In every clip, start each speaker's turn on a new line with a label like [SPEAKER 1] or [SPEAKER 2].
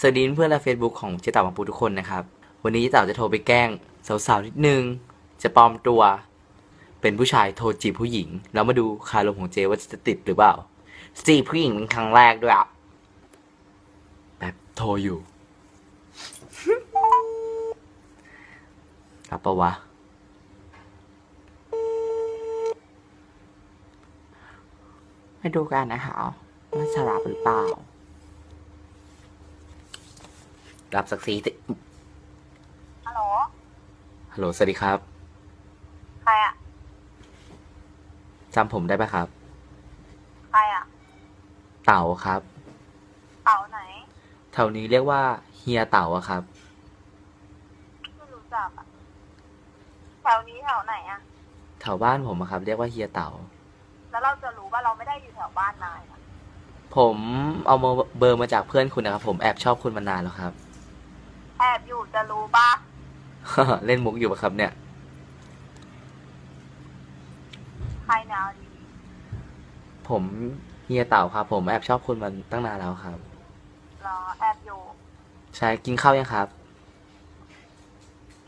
[SPEAKER 1] สวัสดีเพื่อนและ Facebook ของเจ๊เต่าบางปูทุกคนนะครับ วันนี้เจ๊เต่าจะโทรไปแกล้งสาวๆนิดนึง จะปลอมตัว เป็นผู้ชายโทรจีบผู้หญิง แล้วมาดูคารมของเจ๊ว่าจะติดหรือเปล่าจีบผู้หญิงเป็นครั้งแรกด้วยอะแบบโทรอยู่รับปะวะ มาดูกันนะคะว่าจะรับหรือเปล่า รับสักซีสิ
[SPEAKER 2] ฮัลโหล
[SPEAKER 1] ฮัลโหล สวัสดีครับ
[SPEAKER 2] ใครอะ
[SPEAKER 1] จำผมได้ปะครับ
[SPEAKER 2] ใครอะ
[SPEAKER 1] เต่าครับ
[SPEAKER 2] เต่าไหน
[SPEAKER 1] แถวนี้เรียกว่าเฮียเต่าอะครับ
[SPEAKER 2] ไม่รู้จักอะแถวนี้แถวไหนอะ
[SPEAKER 1] แถวบ้านผมอะครับ เรียกว่าเฮียเต่า
[SPEAKER 2] แล้วเราจะรู้ว่าเราไม่ได้อยู่แถวบ้านนายนะ
[SPEAKER 1] ผมเอาเบอร์เบอร์มาจากเพื่อนคุณนะครับ ผมแอบชอบคุณมานานแล้วครับ
[SPEAKER 2] แอบอยู่จะรู้ปะ
[SPEAKER 1] เล่นมุกอยู่ปะครับเนี่ย
[SPEAKER 2] ใครแนวดี
[SPEAKER 1] ผมเฮียเต่าครับ ผมแอบชอบคุณมาตั้งนานแล้วครับ
[SPEAKER 2] รอแอบอยู่
[SPEAKER 1] ใช่กินข้าวยังครับ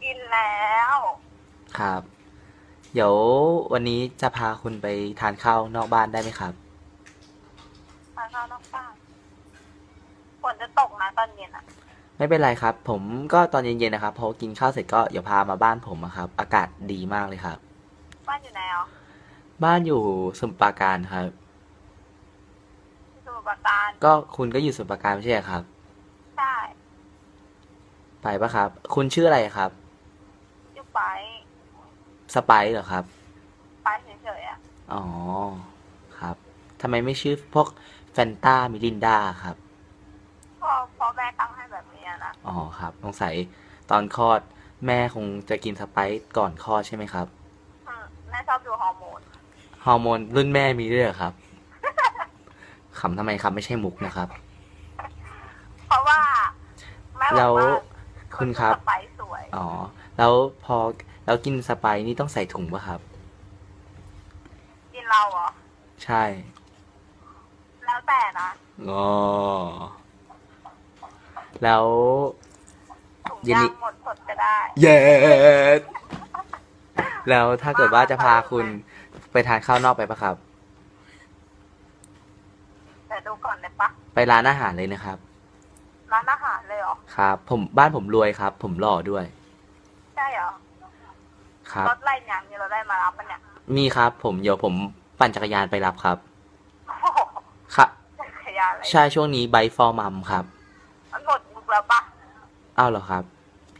[SPEAKER 2] กินแล้ว
[SPEAKER 1] ครับ เดี๋ยววันนี้จะพาคุณไปทานข้าวนอกบ้านได้ไหมครับ
[SPEAKER 2] ทานข้าวนอกบ้านฝนจะตกนะตอนเย็นอะ
[SPEAKER 1] ไม่เป็นไรครับ ผมก็ตอนเย็นๆนะครับพอกินข้าวเสร็จก็อย่าพามาบ้านผมอะครับ อากาศดีมากเลยครับ
[SPEAKER 2] บ้านอยู่ไหนอะ
[SPEAKER 1] บ้านอยู่สมุทรปราการครับ
[SPEAKER 2] ที่สมุทรปราการ
[SPEAKER 1] ก็คุณก็อยู่สมุทรปราการไม่ใช่เหรอครับ
[SPEAKER 2] ใช่
[SPEAKER 1] ไปปะครับ คุณชื่ออะไรครับ
[SPEAKER 2] อยู่ไป
[SPEAKER 1] สไปซ์เหรอครับ
[SPEAKER 2] ไปเฉยๆอะ
[SPEAKER 1] อ๋อครับทำไมไม่ชื่อพวกแฟนตามิลินดาครับ
[SPEAKER 2] พอพอแม่ตั้งให้แบบนี้ อะนะ
[SPEAKER 1] อ๋อครับสงสัยตอนคลอดแม่คงจะกินสไปซ์ก่อนคลอดใช่ไหมครับ
[SPEAKER 2] อืมแม่ชอบดูฮอร์โมน
[SPEAKER 1] ฮอร์โมนรุ่นแม่มีด้วยเหรอครับ ขำทำไมครับไม่ใช่มุกนะครับ
[SPEAKER 2] เพราะว่าแม่บ
[SPEAKER 1] แล้
[SPEAKER 2] อก
[SPEAKER 1] ว
[SPEAKER 2] ว่า
[SPEAKER 1] คุณครับ
[SPEAKER 2] สไปซ์สวย
[SPEAKER 1] อ๋อ แล้วพอแล้วกินสไปซ์นี่ต้องใส่ถุงปะครับ
[SPEAKER 2] กินเราเหรอ
[SPEAKER 1] ใช่
[SPEAKER 2] แล้วแต่นะ
[SPEAKER 1] อ๋อแล้ว
[SPEAKER 2] ถุง
[SPEAKER 1] เย็น
[SPEAKER 2] ยา
[SPEAKER 1] นี้
[SPEAKER 2] งหมดสดก็ได้
[SPEAKER 1] เย้แล้วถ้าเกิดว่าจะพาคุณไปทานข้าวนอกไปปะครับ
[SPEAKER 2] แต่ดูก่อนเลยปะ
[SPEAKER 1] ไปร้านอาหารเลยนะครับ
[SPEAKER 2] ร้านอาหารเลยเหรอ
[SPEAKER 1] ครับ ผมบ้านผมรวยครับ ผมหล่อด้วย
[SPEAKER 2] ใช่เหรอ
[SPEAKER 1] ครับ
[SPEAKER 2] รถไล่เนี่ยมีเราได้มารับมันเนี่ย
[SPEAKER 1] มีครับ ผมเดี๋ยวผมปั่นจักรยานไปรับครับ
[SPEAKER 2] โอ้โห
[SPEAKER 1] ครับ
[SPEAKER 2] จักรยานอะไร
[SPEAKER 1] ใช่ช่วงนี้ไบฟอร์มัมครับ
[SPEAKER 2] มันหมดมุกแล้วปะ
[SPEAKER 1] อ้าวเหรอครับ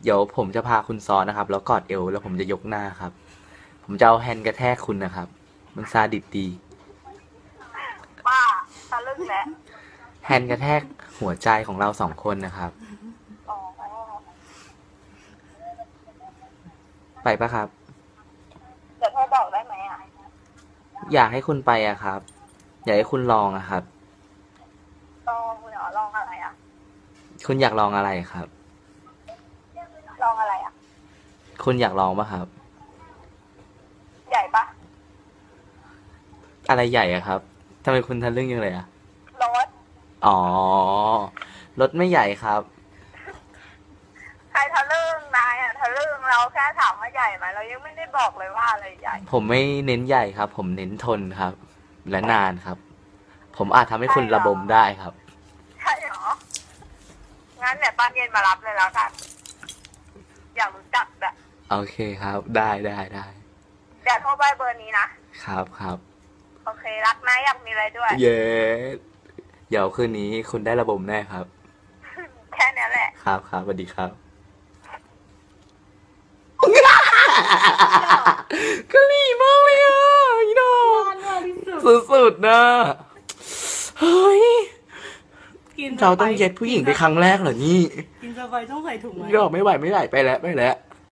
[SPEAKER 1] เดี๋ยวผมจะพาคุณซ้อนนะครับ แล้วกอดเอวแล้วผมจะยกหน้าครับ ผมจะเอาแฮนด์กระแทกคุณนะครับ มันซาดิสดี
[SPEAKER 2] ป้าทะลึ่งแหละ
[SPEAKER 1] แฮนด์กระแทกหัวใจของเราสองคนนะครับ
[SPEAKER 2] อ๋อ
[SPEAKER 1] ไปปะครับ
[SPEAKER 2] เดี๋ยวเธอบอกได้ไหมอะ
[SPEAKER 1] อยากให้คุณไปอะครับ อยากให้คุณลองอะครับ
[SPEAKER 2] ลองเหรอลองอะไรอะ
[SPEAKER 1] คุณอยากลองอะไรครับ
[SPEAKER 2] ลองอะไรอะ
[SPEAKER 1] คุณอยากลองปะครับ
[SPEAKER 2] ใหญ่ปะ
[SPEAKER 1] อะไรใหญ่อะครับทำไมคุณทะลึ่งยังเลยอะ
[SPEAKER 2] รถ
[SPEAKER 1] อ๋อ รถไม่ใหญ่ครับ
[SPEAKER 2] ใครทะลึ่งนายอะทะลึ่งเราแค่ถามว่าใหญ่ไหมเรายังไม่ได้บอกเลยว่าอะไรใหญ่
[SPEAKER 1] ผมไม่เน้นใหญ่ครับ ผมเน้นทนครับ และนานครับ ผมอาจทำให้คุณระบมได้ครับ
[SPEAKER 2] ใช่เหรอ งั้นเดี๋ยวตอนเย็นมารับเลยแล้วกัน อยากรู้จักแบบ
[SPEAKER 1] โอเคครับ ได้ได้ได้
[SPEAKER 2] เดี๋ยวโทรไปเบอร์นี้นะ
[SPEAKER 1] ครับครับ
[SPEAKER 2] โอเค รักนะอยากมีอะไรด้วย
[SPEAKER 1] เย้เดี๋ยวคืนนี้คุณได้ระบมแน่ครับ
[SPEAKER 2] แค่เนี้ยแหละ
[SPEAKER 1] ครับครับสวัสดีครับกะหรี่มากเลยอะพี่น้องสุดๆนะเฮ้ย
[SPEAKER 3] กิน
[SPEAKER 1] เราต้องเย็ดผู้หญิงไปครั้งแรกเหรอนี่
[SPEAKER 3] กินสไปต้องใส่ถุงไหม
[SPEAKER 1] พี่ดอกไม่ไหวไม่ไหวไปแล้วไปแล้ว